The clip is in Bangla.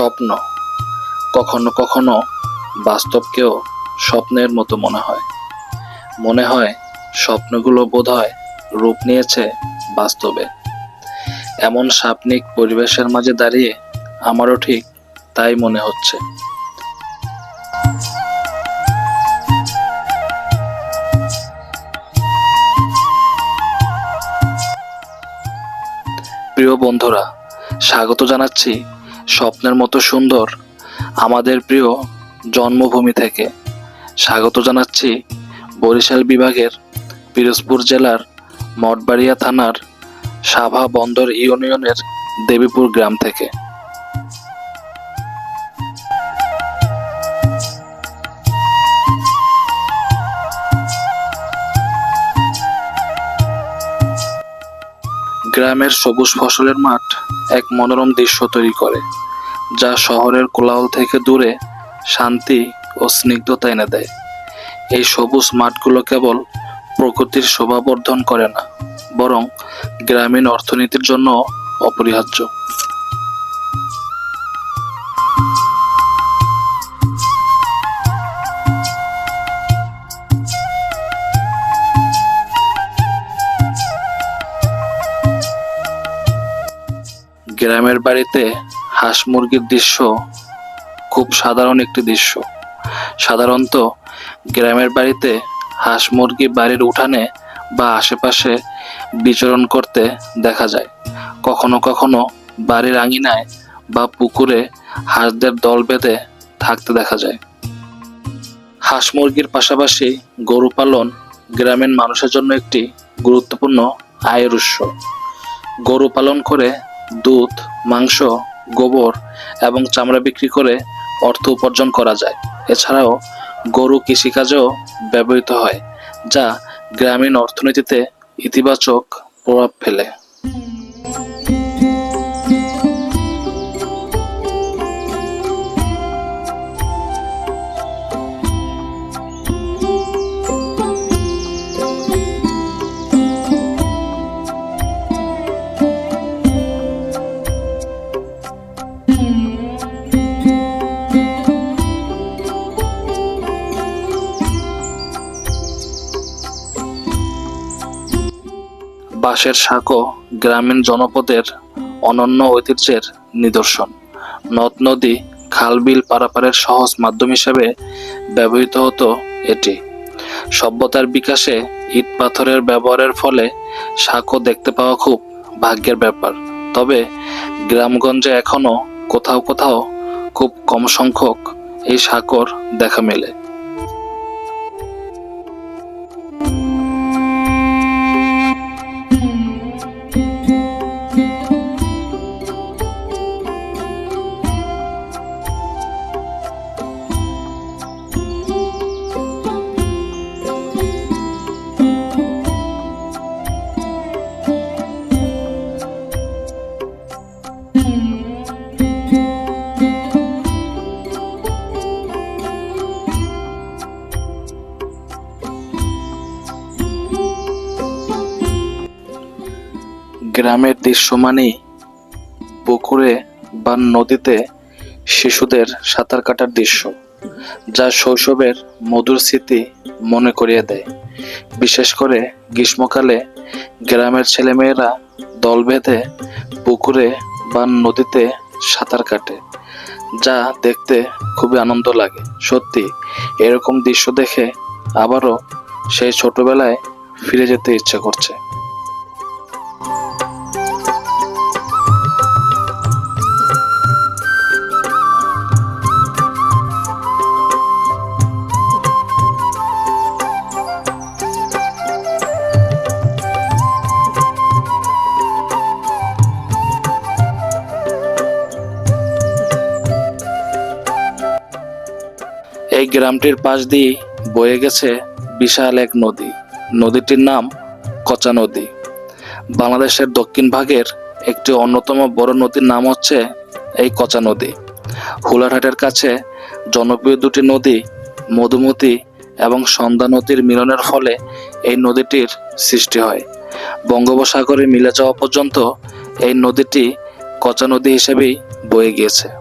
স্বপ্ন। কখনো কখনো বাস্তবকেও স্বপ্নের মতো মনে হয়। মনে হয় স্বপ্নগুলো বোধহয় রূপ নিয়েছে বাস্তবে। এমন সাপনিক পরিবেশের মাঝে দাঁড়িয়ে আমারও ঠিক তাই মনে হচ্ছে। প্রিয় বন্ধুরা, স্বাগত জানাচ্ছি স্বপ্নের মতো সুন্দর আমাদের প্রিয় জন্মভূমি থেকে। স্বাগত জানাচ্ছি বরিশাল বিভাগের পিরোজপুর জেলার মঠবাড়িয়া থানার সাভা বন্দর ইউনিয়নের দেবীপুর গ্রাম থেকে। গ্রামের সবুজ ফসলের মাঠ এক মনোরম দৃশ্য তৈরি করে। যা শহরের কোলাহল থেকে দূরে, শান্তি ও স্নিগ্ধতা এনে দেয়। এই সবুজ মাঠগুলো কেবল প্রকৃতির শোভাবর্ধন করে না, বরং গ্রামীণ অর্থনীতির জন্য অপরিহার্য। গ্রামের বাড়িতে হাঁস মুরগির দৃশ্য খুব সাধারণ একটি দৃশ্য। সাধারণত গ্রামের বাড়িতে হাঁস মুরগি বাড়ির উঠানে বা আশেপাশে বিচরণ করতে দেখা যায়। কখনো কখনো বাড়ির আঙিনায় বা পুকুরে হাঁসদের দল বেঁধে থাকতে দেখা যায়। হাঁস মুরগির পাশাপাশি গরু পালন গ্রামীণ মানুষের জন্য একটি গুরুত্বপূর্ণ আয়ের উৎস। গরু পালন করে দুধ, মাংস গোবর এবং চামড়া বিক্রি করে অর্থ উপার্জন করা যায়। এছাড়াও গরু কৃষিকাজেও ব্যবহৃত হয়, যা গ্রামীণ অর্থনীতিতে ইতিবাচক প্রভাব ফেলে। বাঁশের সাঁকো গ্রামীণ জনপদের অনন্য ঐতিহ্যের নিদর্শন। নদ নদী খাল বিল পারাপারের সহজ মাধ্যম হিসেবে ব্যবহৃত হতো এটি। সভ্যতার বিকাশে ইট পাথরের ব্যবহারের ফলে সাঁকো দেখতে পাওয়া খুব ভাগ্যের ব্যাপার। তবে গ্রামগঞ্জে এখনও কোথাও কোথাও খুব কম সংখ্যক এই সাঁকোর দেখা মেলে। গ্রামের দৃশ্য মানেই পুকুরে বা নদীতে শিশুদের সাঁতার কাটার দৃশ্য, যা শৈশবের মধুর স্মৃতি মনে করিয়ে দেয়। বিশেষ করে গ্রীষ্মকালে গ্রামের ছেলেমেয়েরা দল বেঁধে পুকুরে বা নদীতে সাঁতার কাটে, যা দেখতে খুবই আনন্দ লাগে। সত্যি, এরকম দৃশ্য দেখে আবারও সেই ছোটবেলায় ফিরে যেতে ইচ্ছে করছে। গ্রামটির পাশ দিয়ে বয়ে গেছে বিশাল এক নদী। নদীটির নাম কচা নদী। বাংলাদেশের দক্ষিণ ভাগের একটি অন্যতম বড় নদীর নাম হচ্ছে এই কচা নদী। হুলারহাটের কাছে জনপ্রিয় দুটি নদী, মধুমতি এবং সন্ধ্যা নদীর মিলনের ফলে এই নদীটির সৃষ্টি হয়। বঙ্গোপসাগরে মিলে যাওয়া পর্যন্ত এই নদীটি কচা নদী হিসেবেই বয়ে গিয়েছে।